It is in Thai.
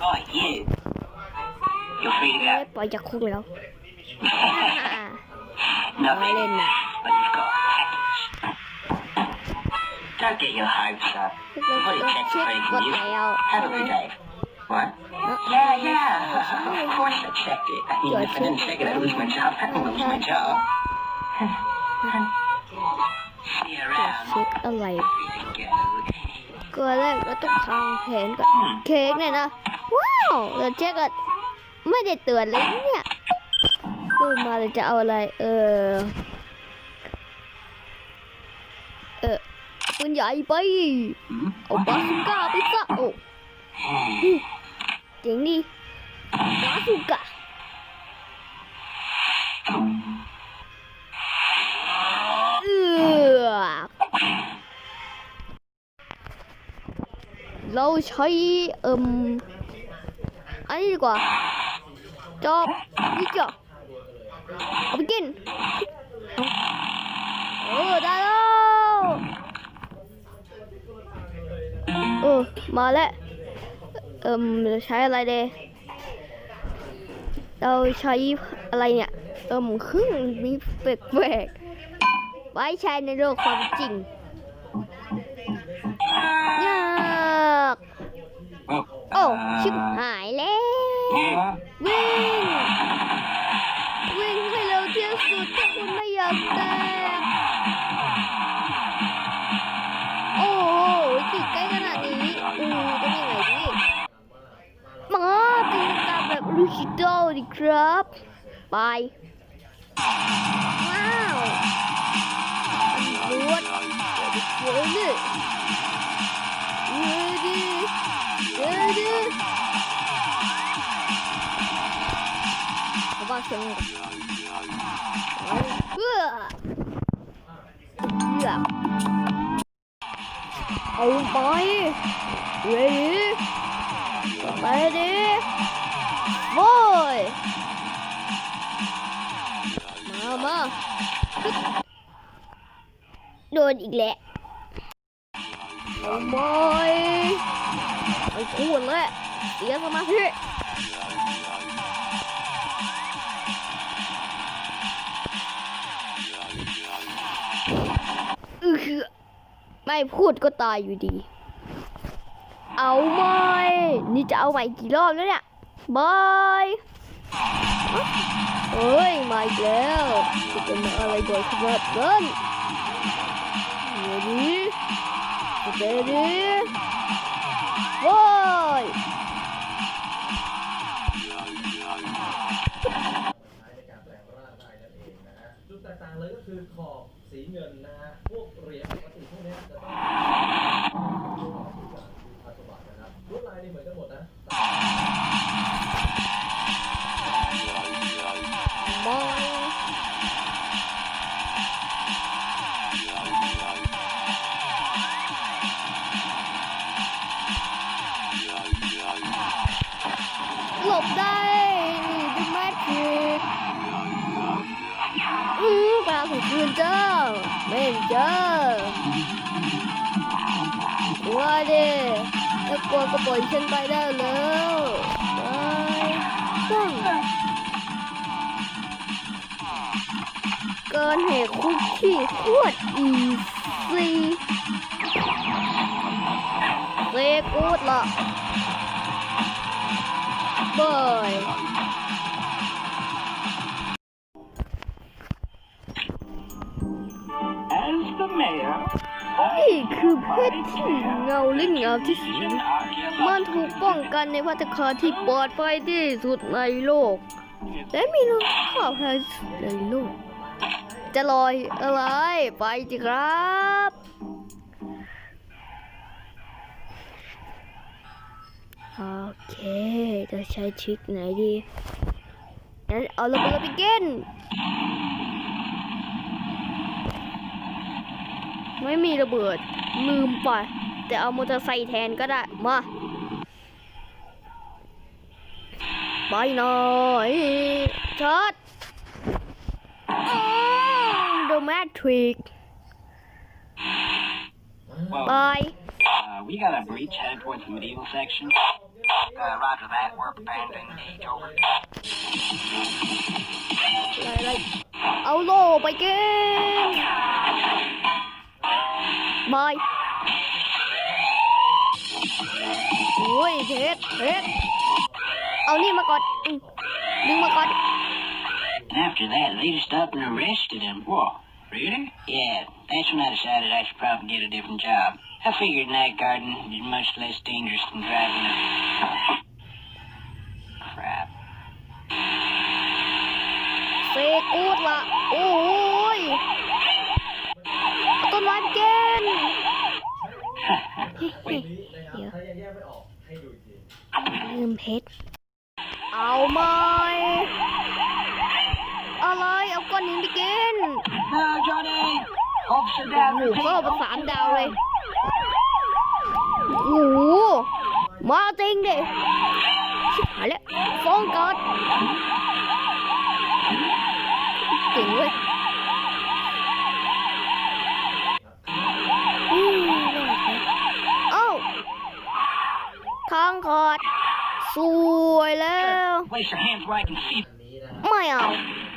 Oh, you. You're free to เอ๊ะ go. ปล่อยจากคุกแล้ว Nothing. Darling. But you've got a package. Don't get your hopes up. เรา I've already เรา checked เช็ค the กด you. แล้ว Haven't we, Dave? What? Yeah, yeah. Of course I checked it. I mean, if I didn't check it, I'd lose my job. I don't want to lose my job. See you ตรวจ around. เช็คอะไร Free to go. ก็แรกเราต้องทางแผนก่อนเค้กเนี่ยนะ ว้าวเราเช็คกันไม่ได้เตือนเลยเนี่ยเริ่มมาเราจะเอาอะไร เออ เออปืนใหญ่ไปเอาบาสุก้าไปซะโอ้เจ๋งดีบาสุก้าเออเราใช้เอ่ม อันนี้ดีกว่าจบนี่จ้ะเอาไปกินเออได้แล้วเออมาแล้วเอ่มเราใช้อะไรเดเราใช้อะไรเนี่ยเอ่มครึ่งมีแปลกๆไว้ใช้ในโลกความจริง อ้ชิบหายแล้ววิ่งวิ่งให้เร็วที่สุดถ้าคุณไม่อยากแตกโอ้โหจิตใกล้ขนาดนี้อือจะยังไงดีมาตีกาแบบลูชิโดดิครับไปว้าวตำรวจเดี๋ยวดิเดี๋ยวดิเดี๋ยวดิ อะไรเพื่อเพื่อเอาไปเรดี้ไปดิโว้ยมามาฮึบโดนอีกแล้วเอา ไปไอ้คู่เลยเสียสมาธิอือคือไม่พูดก็ตายอยู่ดี เอาไหมนี่จะเอาใหม่กี่รอบแล้วเนี่ยบายเฮ้ยมาอีกแล้วจะเป็นอะไรบ่อยขนาดนั้นเดี๋ยวนี้เดี๋ยว นี้ว้ายจุดแตกต่างเลยก็คือขอบสีเงินนะฮะ พวกเหรียญปกติพวกนี้จะต้อง บได้ดูแมทริกอือปลาของคืนเจ้าเม่นเจ้ากลัวดิถ้ากลัวก็ปล่อยฉันไปได้แล้วไปต้งเกินเหตุคุกที่โคตรอีซีเซกูดละ บาย As the mayor, นี่คือเพชรที่เงาและเงาที่สุดมันถูกป้องกันในพัตตาคารที่ปลอดภัยที่สุดในโลก และมีราคาแพงที่สุดในโลก จะลอยอะไรไปจิครับ โอเค จะใช้ทริคไหนดี งั้นเอาระเบิดไปกิน ไม่มีระเบิด ลืมไป แต่เอามอเตอร์ไซค์แทนก็ได้ มา ไปหน่อยช็อต The Matrix well, Bye uh, we got a breach headed towards the medieval section. Uh, roger that. We're abandoning the age over. อะไรอะไรเอาโลไปเก็บบายโอ้ยเพชรเพชรเอานี่มาก่อนอืมดึงมาก่อน After that, they just up and arrested him. Whoa, really? Yeah, that's when I decided I should probably get a different job. I figured night guarding is much less dangerous than driving a... Crap. เซกูดละโอ้ยเอาต้นไม้ไปเก็บปีนี้นะครับถ้ายังแยกไม่ออกให้ดูอีกทีลืมเพชร เอาไหมอะไร เอาก้อนหินไปกิน No, Johnny! Officer โอ้โหก็เอาไปสามดาวเลยโอ้โหมาจริงดิชิบหายแล้วฟ้องการดเก่งเว้ยอืมเอ้าทางขาดสวยแล้ว Place your hands where I can see อันนี้นะไม่เอาเ